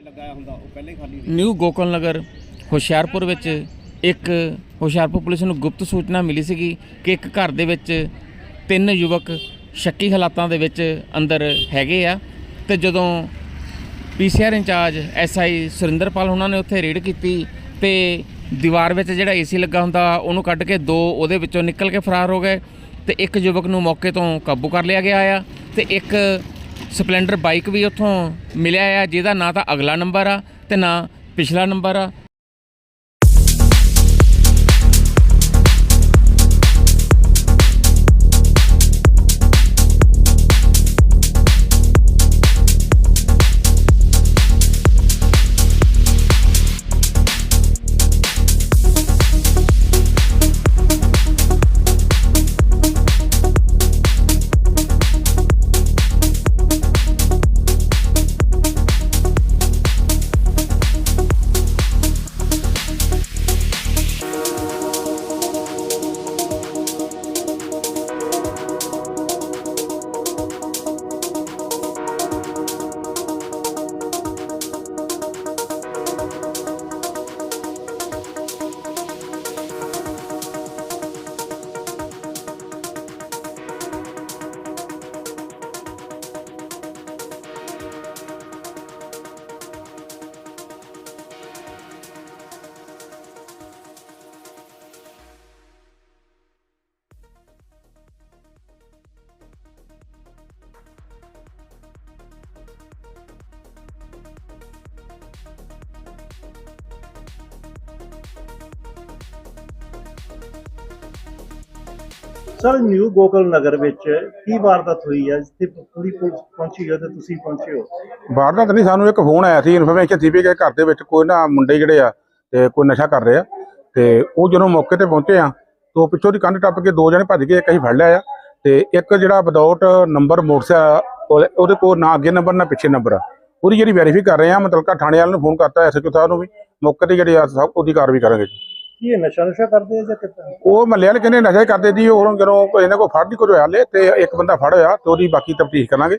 ਲਗਾਇਆ ਹੁੰਦਾ, ਉਹ ਪਹਿਲਾਂ ਹੀ ਖਾਲੀ ਸੀ ਨਿਊ ਗੋਕਲ ਨਗਰ ਹੁਸ਼ਿਆਰਪੁਰ ਵਿੱਚ ਇੱਕ ਹੁਸ਼ਿਆਰਪੁਰ ਪੁਲਿਸ ਨੂੰ ਗੁਪਤ ਸੂਚਨਾ ਮਿਲੀ ਸੀਗੀ ਕਿ ਇੱਕ ਘਰ ਦੇ ਵਿੱਚ ਤਿੰਨ ਯੁਵਕ ਸ਼ੱਕੀ ਹਾਲਾਤਾਂ ਦੇ ਵਿੱਚ ਅੰਦਰ ਹੈਗੇ ਆ ਤੇ ਜਦੋਂ ਪੀਸੀਆਰ ਇੰਚਾਰਜ ਐਸਆਈ ਸੁਰਿੰਦਰਪਾਲ ਉਹਨਾਂ ਨੇ ਉੱਥੇ ਰੇਡ ਕੀਤੀ ਤੇ ਦੀਵਾਰ ਵਿੱਚ ਜਿਹੜਾ ਏਸੀ ਲੱਗਾ ਹੁੰਦਾ, ਉਹਨੂੰ ਕੱਢ ਕੇ ਦੋ ਉਹਦੇ ਵਿੱਚੋਂ ਨਿਕਲ ਕੇ ਫਰਾਰ ਹੋ ਗਏ ਤੇ ਇੱਕ ਯੁਵਕ ਨੂੰ ਮੌਕੇ ਤੋਂ ਕਾਬੂ ਕਰ ਲਿਆ ਗਿਆ ਆ ਤੇ ਇੱਕ ਸਪਲੈਂਡਰ ਬਾਈਕ ਵੀ ਉੱਥੋਂ ਮਿਲਿਆ ਆ, ਜਿਹਦਾ ਨਾ ਤਾਂ ਅਗਲਾ ਨੰਬਰ ਆ ਤੇ ਨਾ ਪਿਛਲਾ ਨੰਬਰ ਆ। ਸਰ, ਨਿਊ ਗੋਕਲ ਨਗਰ ਵਿੱਚ ਕੀ ਵਾਰਦਾਤ ਹੋਈ ਹੈ? ਜਿੱਥੇ ਪੂਰੀ ਪੁਲਿਸ ਪਹੁੰਚੀ ਹੈ ਤੇ ਤੁਸੀਂ ਪਹੁੰਚੇ ਹੋ? ਵਾਰਦਾਤ ਨਹੀਂ, ਸਾਨੂੰ ਇੱਕ ਫੋਨ ਆਇਆ ਸੀ ਇਨਫੋਰਮੇਸ਼ਨ ਸੀ ਵੀ ਕਿ ਘਰ ਦੇ ਵਿੱਚ ਕੋਈ ਨਾ ਮੁੰਡੇ ਜਿਹੜੇ ਆ ਤੇ ਕੋਈ ਨਸ਼ਾ ਕਰ ਰਹੇ ਆ ਤੇ ਉਹ ਜਦੋਂ ਮੌਕੇ ਤੇ ਪਹੁੰਚੇ ਆ, ਤੋਂ ਪਿੱਛੋਂ ਦੀ ਕੰਧ ਟੱਪ ਕੇ ਦੋ ਜਣੇ ਭੱਜ ਗਏ, ਇੱਕ ਅਸੀਂ ਫੜ ਲਿਆ ਆ ਤੇ ਇੱਕ ਜਿਹੜਾ ਵਿਦਆਊਟ ਨੰਬਰ ਮੋਟਰਸਾਈਕਲ ਉਹਦੇ ਕੋਲ ਨਾ ਅੱਗੇ ਨੰਬਰ ਨਾ ਪਿੱਛੇ ਨੰਬਰ ਆ। ਉਹਦੀ ਜਿਹੜੀ ਵੈਰੀਫਾਈ ਕਰ ਰਹੇ ਆ, ਮਤਲਬ ਕਾ ਥਾਣੇ ਵਾਲਿਆਂ ਨੂੰ ਫੋਨ ਕਰਤਾ ਐਸਐਚਓ ਸਾਹਿਬ ਨੂੰ ਵੀ, ਮੌਕੇ ਤੇ ਜਿਹੜੇ ਆ ਸਭ ਉਹਦੀ ਕਾਰਵਾਈ ਕਰਾਂਗੇ। ਜੀ ਕੀ ਇਹ ਨਸ਼ਾ ਨੁਸ਼ਾ ਕਰਦੇ ਆ ਜਾਂ ਕਿੱਦਾਂ? ਉਹ ਮਹੱਲੇ ਵਾਲੇ ਕਹਿੰਦੇ ਨਸ਼ਾ ਹੀ ਕਰਦੇ ਜੀ ਉਹ ਜਦੋਂ ਕੋਈ ਇਹਨਾਂ ਕੋਲ ਫੜ ਨਹੀਂ ਕੋਈ ਹੋਇਆ ਹਲੇ ਤੇ ਇੱਕ ਬੰਦਾ ਫੜ ਹੋਇਆ ਤੇ ਉਹਦੀ ਬਾਕੀ ਤਫਤੀਸ਼ ਕਰਾਂਗੇ।